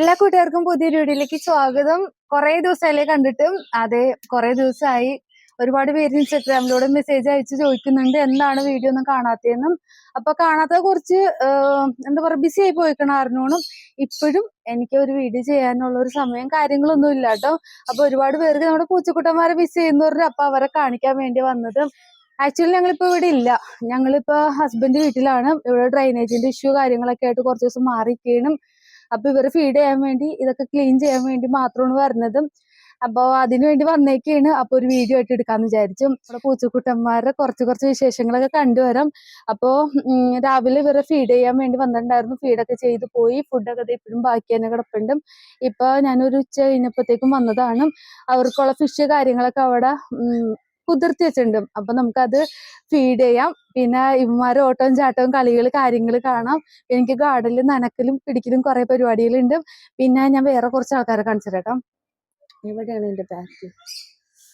എല്ലാ കൂട്ടുകാർക്കും പുതിയൊരു വീഡിയോയിലേക്ക് സ്വാഗതം. കുറെ ദിവസമായില്ലേ കണ്ടിട്ടും. അതെ കുറെ ദിവസമായി ഒരുപാട് പേര് ഇൻസ്റ്റഗ്രാമിലൂടെ മെസ്സേജ് അയച്ച് ചോദിക്കുന്നുണ്ട് എന്താണ് വീഡിയോ ഒന്നും കാണാത്തതെന്നും. അപ്പൊ കാണാത്ത കുറച്ച് എന്താ പറയുക ബിസി ആയി പോയിക്കണം അറിഞ്ഞോണം ഇപ്പോഴും എനിക്ക് ഒരു വീഡിയോ ചെയ്യാനുള്ള ഒരു സമയം കാര്യങ്ങളൊന്നും ഇല്ല കേട്ടോ. അപ്പൊ ഒരുപാട് പേർക്ക് നമ്മുടെ പൂച്ചക്കുട്ടന്മാരെ മിസ് ചെയ്യുന്നവരുടെ അപ്പൊ അവരെ കാണിക്കാൻ വേണ്ടി വന്നത്. ആക്ച്വലി ഞങ്ങളിപ്പോ ഇവിടെ ഇല്ല. ഞങ്ങളിപ്പോ ഹസ്ബൻഡ് വീട്ടിലാണ്. ഇവിടെ ഡ്രൈനേജിന്റെ ഇഷ്യൂ കാര്യങ്ങളൊക്കെ ആയിട്ട് കുറച്ച് ദിവസം മാറിയിരിക്കണം അപ്പൊ ഇവർ ഫീഡ് ചെയ്യാൻ വേണ്ടി ഇതൊക്കെ ക്ലീൻ ചെയ്യാൻ വേണ്ടി മാത്രമാണ് വരുന്നത്. അപ്പൊ അതിനു വേണ്ടി വന്നേക്കാണ് അപ്പൊ ഒരു വീഡിയോ ആയിട്ട് എടുക്കാന്ന് വിചാരിച്ചു. നമ്മുടെ പൂച്ചക്കുട്ടന്മാരുടെ കുറച്ച് കുറച്ച് വിശേഷങ്ങളൊക്കെ കണ്ടുവരാം. അപ്പോ ഉം, രാവിലെ ഇവരെ ഫീഡ് ചെയ്യാൻ വേണ്ടി വന്നിട്ടുണ്ടായിരുന്നു. ഫീഡൊക്കെ ചെയ്ത് പോയി. ഫുഡൊക്കെ ഇപ്പോഴും ബാക്കി തന്നെ കിടപ്പുണ്ട്. ഇപ്പൊ ഞാനൊരു ഉച്ച കഴിഞ്ഞപ്പോഴത്തേക്കും വന്നതാണ്. അവർക്കുള്ള ഫിഷ് കാര്യങ്ങളൊക്കെ അവിടെ കുതിർത്തി വെച്ചിട്ടുണ്ട്. അപ്പൊ നമുക്കത് ഫീഡ് ചെയ്യാം. പിന്നെ ഇവന്മാരെ ഓട്ടവും ചാട്ടവും കളികൾ കാര്യങ്ങൾ കാണാം. എനിക്ക് ഗാർഡനിൽ നനക്കലും പിടിക്കലും കുറെ പരിപാടികളുണ്ട്. പിന്നെ ഞാൻ വേറെ കുറച്ച് ആൾക്കാരെ കാണിച്ചു തരാം എവിടെയാണ്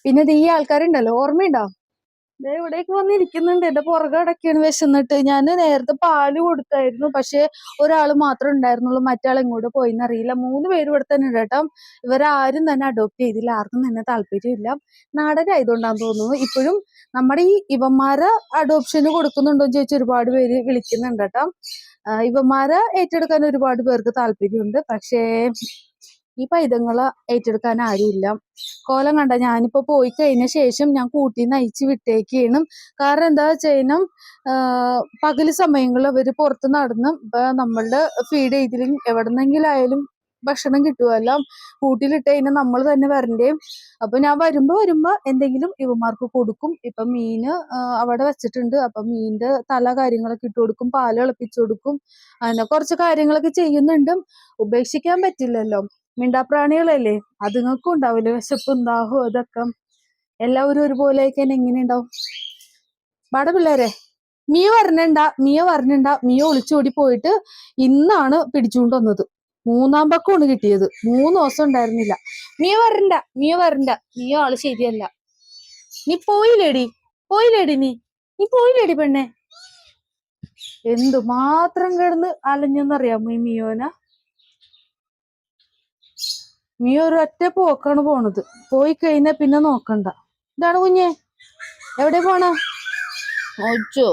പിന്നെ ഇത് ഈ ആൾക്കാരുണ്ടല്ലോ ഓർമ്മയുണ്ടോ? ഇവിടേക്ക് വന്നിരിക്കുന്നുണ്ട്. എന്റെ പുറകെ അടക്കാണ് വിശന്നിട്ട്. ഞാൻ നേരത്തെ പാൽ കൊടുത്തായിരുന്നു. പക്ഷെ ഒരാൾ മാത്രമേ ഉണ്ടായിരുന്നുള്ളൂ. മറ്റാൾ ഇങ്ങോട്ട് പോയിന്ന് അറിയില്ല. മൂന്ന് പേര് ഇവിടെ തന്നെ ഉണ്ട് കേട്ടോ. ഇവരാരും തന്നെ അഡോപ്റ്റ് ചെയ്തില്ല. ആർക്കും തന്നെ താല്പര്യമില്ല. നാടനായതുകൊണ്ടാന്ന് തോന്നുന്നു. ഇപ്പോഴും നമ്മുടെ ഈ ഇവന്മാരെ അഡോപ്ഷന് കൊടുക്കുന്നുണ്ടോ എന്ന് ചോദിച്ചാൽ ഒരുപാട് പേര് വിളിക്കുന്നുണ്ട് കേട്ടോ. ഇവന്മാരെ ഏറ്റെടുക്കാൻ ഒരുപാട് പേർക്ക് താല്പര്യമുണ്ട്. പക്ഷേ ഈ പൈതങ്ങളെ ഏറ്റെടുക്കാൻ ആരുമില്ല. കോലം കണ്ട ഞാനിപ്പോ പോയി കഴിഞ്ഞ ശേഷം ഞാൻ കൂട്ടി നയിച്ച് വിട്ടേക്കാണ്. കാരണം എന്താ ചെയ്യണം പകൽ സമയങ്ങളിൽ അവർ പുറത്ത് നടന്ന് നമ്മളുടെ ഫീഡ് ചെയ്തിലും എവിടെന്നെങ്കിലും ആയാലും ഭക്ഷണം കിട്ടുമല്ലോ കൂട്ടിലിട്ട് കഴിഞ്ഞാൽ നമ്മൾ തന്നെ വരണ്ടേം. അപ്പൊ ഞാൻ വരുമ്പോ വരുമ്പോ എന്തെങ്കിലും ഇവന്മാർക്ക് കൊടുക്കും. ഇപ്പൊ മീന് അവിടെ വെച്ചിട്ടുണ്ട്. അപ്പൊ മീനിന്റെ തല കാര്യങ്ങളൊക്കെ ഇട്ട് കൊടുക്കും പാൽ ഇളപ്പിച്ചു കൊടുക്കും. അങ്ങനെ കുറച്ച് കാര്യങ്ങളൊക്കെ ചെയ്യുന്നുണ്ട്. ഉപേക്ഷിക്കാൻ പറ്റില്ലല്ലോ. മിണ്ടാപ്രാണികളല്ലേ? അതുങ്ങൾക്കും ഉണ്ടാവില്ലേ? വിശപ്പും ദാഹവും അതൊക്കെ. എല്ലാവരും ഒരുപോലെ ആയിക്കാൻ എങ്ങനെ ഉണ്ടാവും. പാട പിള്ളേരെ മിയ വരണണ്ട മിയ വരണണ്ട മിയ ഒളിച്ചോടി പോയിട്ട് ഇന്നാണ് പിടിച്ചുകൊണ്ട് വന്നത്. മൂന്നാം പക്കമാണ് കിട്ടിയത്. മൂന്ന് ദിവസം ഉണ്ടായിരുന്നില്ല. മിയ വരണ്ട മിയ വരണ്ട. മിയ ആൾ ശരിയല്ല. നീ പോയില്ലേടി? പോയില്ലേടി നീ? നീ പോയില്ലേടി പെണ്ണെ? എന്തു മാത്രം കിടന്ന് അലഞ്ഞെന്നറിയാമോ ഈ മിയോന? മിയ ഒരു ഒറ്റ പോക്കാണ് പോണത്. പോയി കഴിഞ്ഞാ പിന്നെ നോക്കണ്ട. ഇതാണ് കുഞ്ഞെ. എവിടെ പോണ? ഒച്ചോ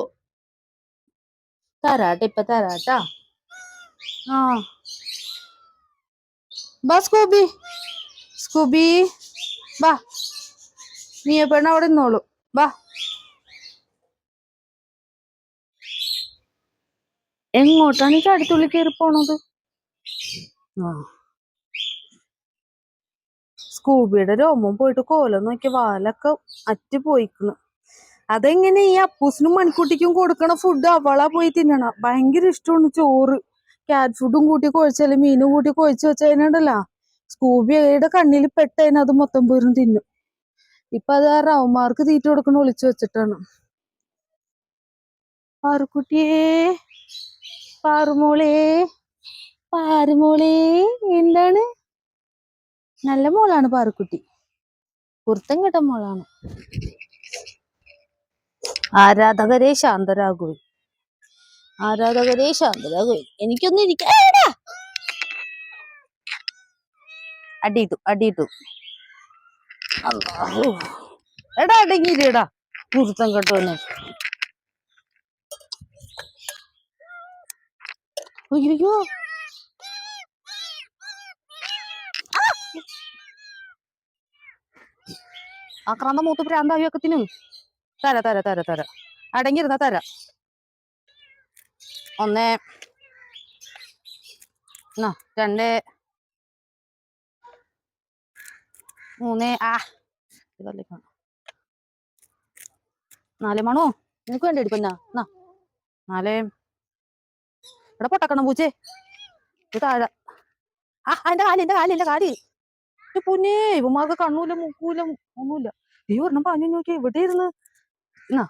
തരാട്ട ഇപ്പൊ തരാട്ട. ആ. ബാ സ്കൂബി. സ്കൂബി ബാ നീ പെണ്ണ അവിടെ നിന്നോളൂ. ബാ എങ്ങോട്ടാണ് ഈ ചാടിത്തുള്ളി കയറി പോണത്? ആ. സ്കൂബിയുടെ രോമം പോയിട്ട് കോലം നോക്കി വാലൊക്കെ അറ്റ് പോയിക്കണ് അതെങ്ങനെ ഈ അപ്പൂസിനും മണിക്കുട്ടിക്കും കൊടുക്കണ ഫുഡ് അവളാ പോയി തിന്നണ? ഭയങ്കര ഇഷ്ടമാണ് ചോറ്. ക്യാറ്റ് ഫുഡും കൂട്ടി കുഴച്ചാൽ മീനും കൂട്ടി കുഴച്ച് വെച്ചതിനുണ്ടല്ലോ സ്കൂബിയുടെ കണ്ണിൽ പെട്ടതിന് അത് മൊത്തം പോരും തിന്നും. ഇപ്പൊ അത് ആ റവന്മാർക്ക് തീറ്റ കൊടുക്കണ ഒളിച്ചു വെച്ചിട്ടാണ്. പാറുക്കുട്ടിയേ പാറുമോളേ പാറുമോളേ എന്താണ്? നല്ല മോളാണ് പാറുക്കുട്ടി. കുർത്തം കെട്ട മോളാണ്. ആരാധകരെ ശാന്തരാകുവേ ആരാധകരെ ശാന്തരാകുവേ എനിക്കൊന്നും ഇരിക്ക. ഏ, എടാ. അടിയിട്ടു അടിയിട്ടു. എടാ അടങ്ങിയില്ലേടാ കുർത്തം കെട്ടോനെ അയ്യോ ആക്രാന്ത മൂത്ത് പ്രാന്തായി ഒക്കെ തര തര തര തര. അടങ്ങിയിരുന്ന തര. ഒന്ന്. രണ്ട്. മൂന്ന്. ആ. ഇതല്ലേ. നാല് മണോ? നിനക്ക് വേണ്ടി എടുക്കുന്ന? എന്നാ നാല്. ഇവിടെ പൊട്ടക്കണം പൂച്ചേ. ഇത് താഴെ. ആ എന്റെ കാൽ എന്റെ കാൽ എന്റെ കാൽ. പൊന്നേ ഇവന്മാർക്ക് കണ്ണൂല മൂക്കൂല ഒന്നുമില്ല. ഈ ഒരെണ്ണം പറഞ്ഞു നോക്കി ഇവിടെ ഇരുന്ന്? എന്നാ?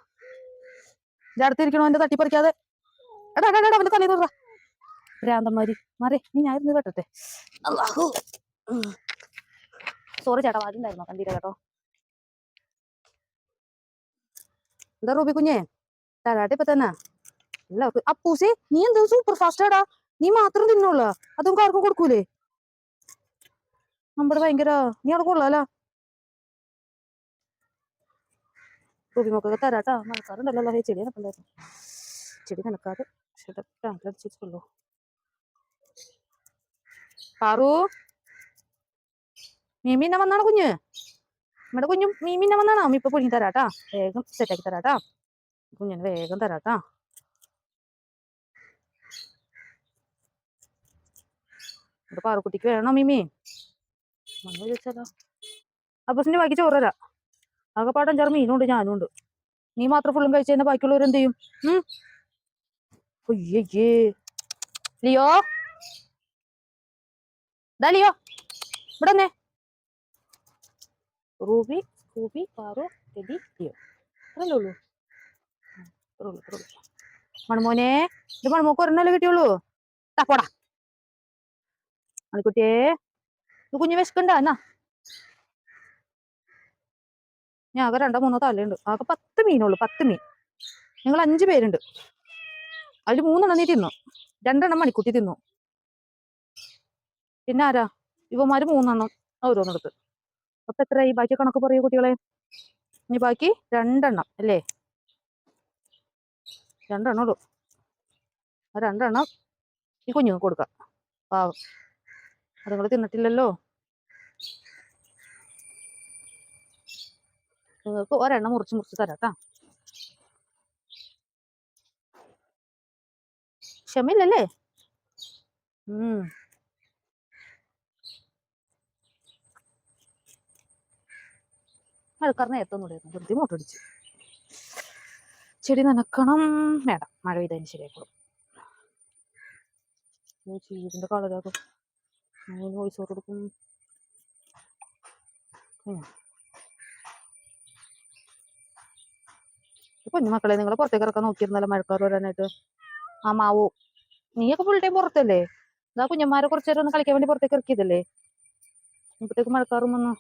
ഇത് അടുത്തിരിക്കണോ? എന്റെ തട്ടിപ്പറിക്കാതെ എടാ എടാ എടാ അവന്റെ തലയിൽ തൊടാ ഭ്രാന്തന്മാരി. മാറേ നീ ഞാൻ ഇരുന്ന് കേട്ടെ സോറി ചേട്ടാ വാലുണ്ടായിരുന്നോ കണ്ടീര കേട്ടോ. എന്താ റൂബി കുഞ്ഞേ? തരാട്ടെ ഇപ്പൊ തന്നെ. എല്ലാവർക്കും അപ്പൂസേ നീ എന്താ സൂപ്പർ ഫാസ്റ്റ് ആടാ. നീ മാത്രം തിന്നോളൂ. അതൊന്നും ആർക്കും കൊടുക്കൂലേ? നമ്മുടെ ഭയങ്കര നീ അവിടെ കൊള്ളാലോ? റൂബിമൊക്കെ തരാട്ടാ. മഴക്കാറുണ്ടല്ലോ അല്ലേ? ചെടി നടക്കണ്ടായിരുന്നു ചെടി നനക്കാതെ അടിച്ചിട്ടുള്ളൂ പാറു? മീമിന്നെ വന്നാണോ കുഞ്ഞ്? നമ്മുടെ കുഞ്ഞും മീമിന്നെ വന്നാണോ? അമ്മ ഇപ്പൊ പുഴുങ്ങി തരാട്ടാ. വേഗം സെറ്റാക്കി തരാട്ടാ. കുഞ്ഞിന് വേഗം തരാട്ടാ. ഇവിടെ പാറുക്കുട്ടിക്ക് വേണോ മീമി? മണ്ണ് ചോദിച്ചാലോ? അപ്പസിന്റെ ബാക്കി ചോറ് തരാം. ആകെപ്പാട് ചേർന്ന് ഞാനും ഉണ്ട് നീ മാത്രം ഫുള്ളും കഴിച്ചു കഴിഞ്ഞാൽ ബാക്കിയുള്ളവർ എന്ത് ചെയ്യും? ലിയോ? ദാ ലിയോ. ഇവിടെ വന്നേ. Ruby Ruby Paru Rathi Leo. അത്രല്ലേ ഉള്ളൂ? ഇത് മണമോക്ക് ഒരെണ്ണല്ലേ കിട്ടിയുള്ളൂ? തപ്പോടാ പോടാ. മണിക്കുട്ടിയെ കുഞ്ഞ് വിശക്കണ്ട എന്നാ. ഞാൻ ആകെ രണ്ടോ മൂന്നോ തലയുണ്ട് ആകെ പത്ത് മീനുള്ളൂ പത്ത് മീൻ. ഞങ്ങൾ അഞ്ച് പേരുണ്ട്. അതിൽ മൂന്നെണ്ണം നീ തിന്നു. രണ്ടെണ്ണം മണിക്കുട്ടി തിന്നു. പിന്നെ ആരാ? ഇവന്മാര് മൂന്നെണ്ണം. ഓരോന്നെടുത്ത്. അപ്പൊ ഈ ബാക്കി കണക്ക് പറയൂ കുട്ടികളെ. ഇനി ബാക്കി രണ്ടെണ്ണം അല്ലേ? രണ്ടെണ്ണം ഉള്ളൂ. രണ്ടെണ്ണം ഈ കുഞ്ഞുങ്ങൾക്ക് കൊടുക്കാം. പാവം. അതുങ്ങൾ തിന്നിട്ടില്ലല്ലോ? നിങ്ങൾക്ക് ഒരെണ്ണം മുറിച്ച് മുറിച്ച് തരാം കേട്ടോ ക്ഷമയില്ലല്ലേ? ഉം. മഴക്കാർ കൂടെ വെറുതെ മോട്ടടിച്ചു ചെടി നനക്കണം. വേണ്ട. മഴ പെയ്തതിന് ശരിയായിക്കോളും. ചീരിന്റെ കളരാകും വോയിസ് കൊടുക്കും. ഉം. മക്കളെ നിങ്ങൾ പുറത്തേക്ക് ഇറക്കാൻ നോക്കിയിരുന്നല്ലോ മഴക്കാർ വരാനായിട്ട്. ആ മാവു നീയൊക്കെ ഫുൾ ടൈം പുറത്തല്ലേ? ഇതാ കുഞ്ഞന്മാരെ കുറച്ചു നേരം ഒന്ന് കളിക്കാൻ വേണ്ടി പുറത്തേക്ക് ഇറക്കിയതല്ലേ? ഇപ്പത്തേക്ക് മഴക്കാറും വന്നു.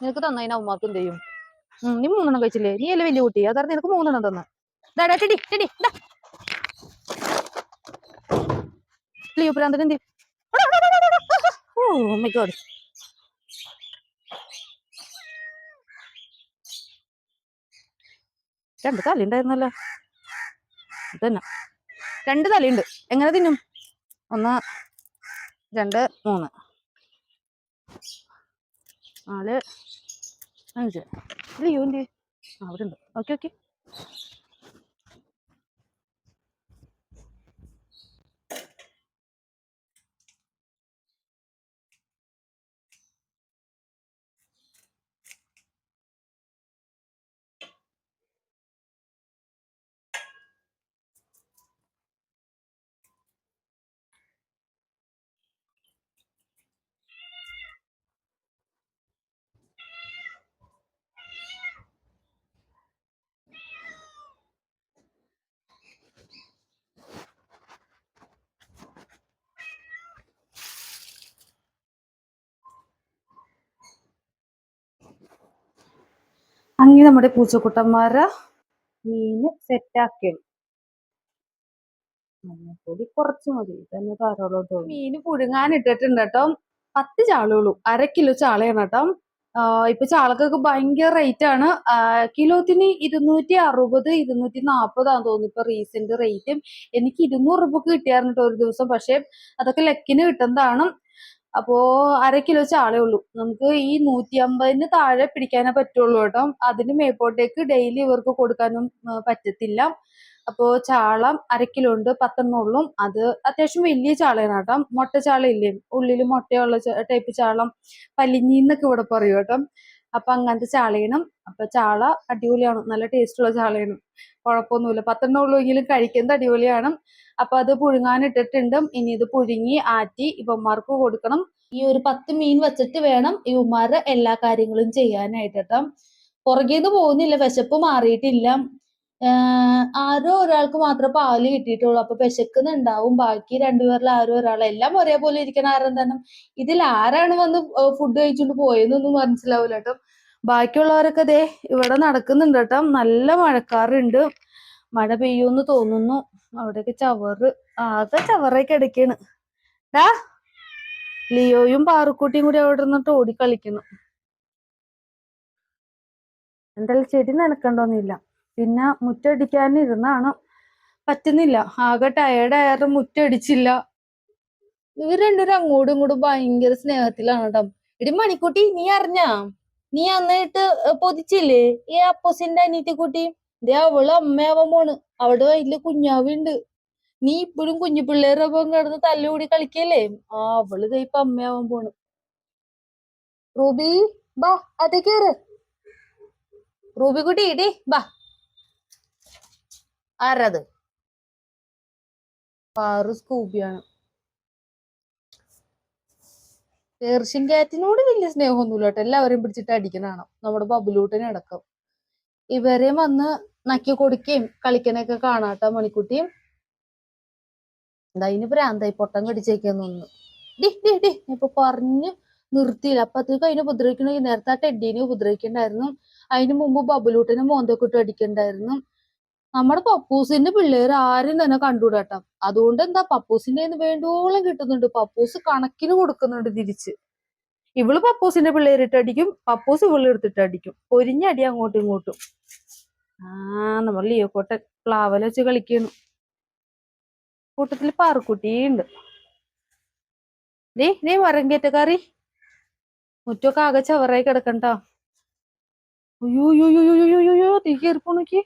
നിനക്ക് തന്നതിന് അവന്മാർക്ക് എന്ത് ചെയ്യും? നീ മൂന്നെണ്ണം കഴിച്ചില്ലേ? നീ അല്ലേ വലിയ കുട്ടി? അതാണ് നിനക്ക് മൂന്നെണ്ണം തന്ന. ദാടാ ടെടി ടെടി ഇതാ ലിയോ പ്രാന്തൻ ഓ മൈ ഗോഡ് രണ്ട് തലി ഉണ്ടായിരുന്നല്ലോ ഇതന്നെ. രണ്ട് തലയുണ്ട്. എങ്ങനെ തിന്നും? ഒന്ന് രണ്ട് മൂന്ന്. നാല് അഞ്ച്. ലിയോ യൂന്റെ അവിടെ ഉണ്ട്. Okay okay. അങ്ങനെ നമ്മുടെ പൂച്ചക്കുട്ടന്മാരെ മീന് സെറ്റാക്കിയത് മഞ്ഞപ്പൊടി കുറച്ച് മതി. തന്നെ ധാരാളം മീന് പുഴുങ്ങാൻ ഇട്ടിട്ടുണ്ട് കേട്ടോ. പത്ത് ചാളുള്ളൂ അര കിലോ ചാളയാണ് കേട്ടോ. ഇപ്പൊ ചാളക്കൊക്കെ ഭയങ്കര റേറ്റ് ആണ്. കിലോത്തിന് ഇരുന്നൂറ്റി അറുപത് ഇരുന്നൂറ്റി നാപ്പതാന്ന് തോന്നുന്നു ഇപ്പൊ റീസെന്റ് റേറ്റും എനിക്ക് ഇരുന്നൂറ് രൂപക്ക് കിട്ടിയായിരുന്നു കേട്ടോ ഒരു ദിവസം. പക്ഷെ അതൊക്കെ ലെക്കിന് കിട്ടുന്നതാണ്. അപ്പോ അര കിലോ ചാളേ ഉള്ളൂ. നമുക്ക് ഈ നൂറ്റി അമ്പതിന് താഴെ പിടിക്കാനേ പറ്റുള്ളൂ കേട്ടോ. അതിന് മേപ്പോട്ടേക്ക് ഡെയിലി ഇവർക്ക് കൊടുക്കാനും പറ്റത്തില്ല. അപ്പോ ചാള അര കിലോ ഉണ്ട് ഉള്ളൂ. അത് അത്യാവശ്യം വലിയ ചാളയാണ് കേട്ടോ. മുട്ട ചാള ഇല്ലേ? ഉള്ളിൽ മുട്ടയുള്ള ടൈപ്പ് ചാളം. പലിഞ്ഞിന്നൊക്കെ ഇവിടെ പറയും കേട്ടോ. അപ്പൊ അങ്ങനത്തെ ചാളയണം. അപ്പൊ ചാള അടിപൊളിയാണ്. നല്ല ടേസ്റ്റ് ഉള്ള ചാളയാണ്. കുഴപ്പമൊന്നുമില്ല. പത്തെണ്ണം ഉള്ളൂ എങ്കിലും കഴിക്കുന്നത് അടിപൊളിയാണ്. അപ്പൊ അത് പുഴുങ്ങാൻ ഇട്ടിട്ടുണ്ട് ഇനി ഇത് പുഴുങ്ങി ആറ്റി ഇവന്മാർക്ക് കൊടുക്കണം. ഈ ഒരു പത്ത് മീൻ വെച്ചിട്ട് വേണം ഈ ഇവന്മാരുടെ എല്ലാ കാര്യങ്ങളും ചെയ്യാനായിട്ട് കേട്ടോ. പുറകേന്ന് പോകുന്നില്ല. വിശപ്പ് മാറിയിട്ടില്ല. ആരോ ഒരാൾക്ക് മാത്രമേ പാൽ കിട്ടിയിട്ടുള്ളൂ. അപ്പൊ വിശക്കുന്നുണ്ടാവും. ബാക്കി രണ്ടുപേരിൽ ആരോ ഒരാൾ എല്ലാം ഒരേപോലെ ഇരിക്കണ ആരും തന്നെ ഇതിൽ ആരാണ് വന്ന് ഫുഡ് കഴിച്ചുകൊണ്ട് പോയെന്നൊന്നും മനസ്സിലാവില്ല കേട്ടോ. ബാക്കിയുള്ളവരൊക്കെ ദേ ഇവിടെ നടക്കുന്നുണ്ട് കേട്ടോ. നല്ല മഴക്കാറുണ്ട്. മഴ പെയ്യൂന്ന് തോന്നുന്നു. അവിടെയൊക്കെ ചവറ്. ആകെ ചവറൊക്കെ എടുക്കാണ് ഡാ ലിയോയും പാറുക്കുട്ടിയും കൂടി അവിടെ നിന്നിട്ട് ഓടിക്കളിക്കുന്നു എന്തായാലും ചെടി നനക്കണ്ടോന്നില്ല. പിന്നെ മുറ്റടിക്കാനിരുന്നാണ് പറ്റുന്നില്ല. ആകെ ടയേർഡായാലും മുറ്റടിച്ചില്ല. ഇവർ രണ്ടുപേരും അങ്ങോട്ടും ഇങ്ങോട്ടും ഭയങ്കര സ്നേഹത്തിലാണ് കേട്ടോ. ഇടി മണിക്കുട്ടി നീ അറിഞ്ഞാ? നീ അന്നിട്ട് പൊതിച്ചില്ലേ? ഈ അപ്പോസിന്റെ അനീത്തിക്കുട്ടി ദേ അവൾ അമ്മയാവാൻ പോണ് അവിടെ വയറ്റിൽ കുഞ്ഞാവുണ്ട്. നീ ഇപ്പോഴും കുഞ്ഞു പിള്ളേരുടെ ഒപ്പം കിടന്ന് തല്ലുകൂടി കളിക്കല്ലേ? ആ അവൾ ദേ ഇപ്പൊ അമ്മയാവാൻ പോണ് റൂബി ബാ അതേ കേറ്. റൂബി കുട്ടി ഇടി ബാ. ആരത് പാറു സ്കൂബിയാണ്. പേർഷ്യൻ കാറ്റിനോട് വലിയ സ്നേഹമൊന്നുമില്ല കേട്ടോ. എല്ലാവരെയും പിടിച്ചിട്ട് അടിക്കുന്നതാണ് നമ്മുടെ ബബുലൂട്ടിനെ അടക്കം. ഇവരെ വന്ന് നക്കി കൊടുക്കുകയും കളിക്കണൊക്കെ കാണാട്ടോ മണിക്കുട്ടിയും അതിന് പ്രാന്തായി പൊട്ടം കടിച്ചേക്കാന്ന് ഡി ഡി ഡി. ഇപ്പൊ പറഞ്ഞു നിർത്തിയില്ല. അപ്പത്തേക്ക് അതിനെ ഉപദ്രവിക്കണ നേരത്തെ ആ ടെഡീനെ ഉപദ്രവിക്കണ്ടായിരുന്നു. അതിന് മുമ്പ് ബബുലൂട്ടിനെ മോന്തക്കൂട്ടും അടിക്കണ്ടായിരുന്നു. നമ്മുടെ പപ്പൂസിന്റെ പിള്ളേർ ആരും തന്നെ കണ്ടുകൂടാട്ടോ അതുകൊണ്ട് എന്താ പപ്പൂസിന്റെ വേണ്ടോളം കിട്ടുന്നുണ്ട്. പപ്പൂസ് കണക്കിന് കൊടുക്കുന്നുണ്ട് തിരിച്ച്. ഇവൾ പപ്പൂസിന്റെ പിള്ളേരിട്ട് അടിക്കും. പപ്പൂസ് ഇവൾ എടുത്തിട്ട് അടിക്കും. പൊരിഞ്ഞടി അങ്ങോട്ടും ഇങ്ങോട്ടും. ആ നമ്മൾ ലിയോക്കോട്ടെ പ്ലാവല വെച്ച് കളിക്കുന്നു. കൂട്ടത്തിൽ പാറക്കുട്ടിയുണ്ട്. നീ നീ മരം കയറ്റക്കാറി മുറ്റൊക്കെ ആകെ ചവറായി കിടക്കണ്ട അയ്യോ അയ്യോ അയ്യോ അയ്യോ അയ്യോ തീ കയറിപ്പോണോക്കി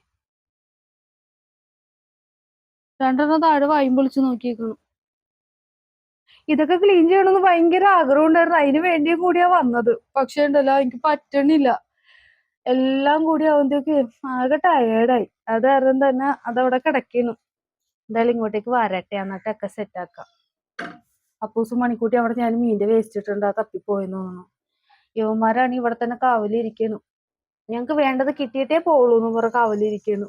രണ്ടെണ്ണം താഴെ വായും പൊളിച്ച് നോക്കിയേക്കണം. ഇതൊക്കെ ക്ലീൻ ചെയ്യണമെന്ന് ഭയങ്കര ആഗ്രഹം ഉണ്ടായിരുന്നു അതിന് വേണ്ടിയും കൂടിയാ വന്നത്. പക്ഷെ ഉണ്ടല്ലോ എനിക്ക് പറ്റണില്ല. എല്ലാം കൂടി ആവുമ്പോഴത്തേക്ക് ആകെ ടയേർഡായി അത് കാരണം തന്നെ അതവിടെ കിടക്കുന്നു എന്തായാലും ഇങ്ങോട്ടേക്ക് വരട്ടെ എന്നിട്ടൊക്കെ ആക്കാം. അപ്പൂസ് മണിക്കൂട്ടി അവിടെ ഞാൻ മീന്റെ വേസ്റ്റ് ഇട്ടുണ്ട് അത് തപ്പിപ്പോയെന്ന് തോന്നുന്നു. യുവന്മാരാണ് ഇവിടെ തന്നെ കാവലിരിക്കണു. ഞങ്ങക്ക് വേണ്ടത് കിട്ടിയിട്ടേ പോളൂ എന്ന് കാവലിരിക്കണു.